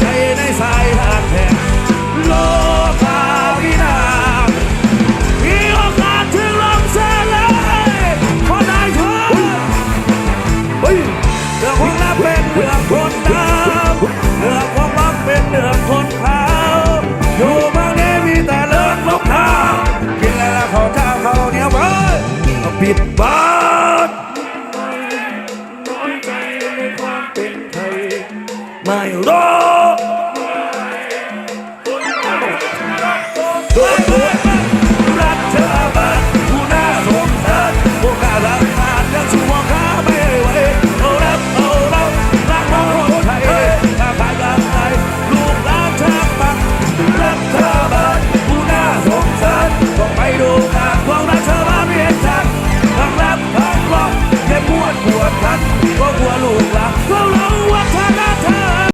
ใจในสายทางแห่งโลกาวินาศมีโอกาสถึงลำเส้นเลยขอได้เถอะเฮ้ยเรื่องของรักเป็นเรื่องคนดำเรื่องของรักเป็นเรื่องคนขาวอยู่บางนี้มีแต่เรื่องลูกค้ากินแล้วเขาเจ้าเขาเนียวไปก็ปิดบ้า ไม่รู้ด้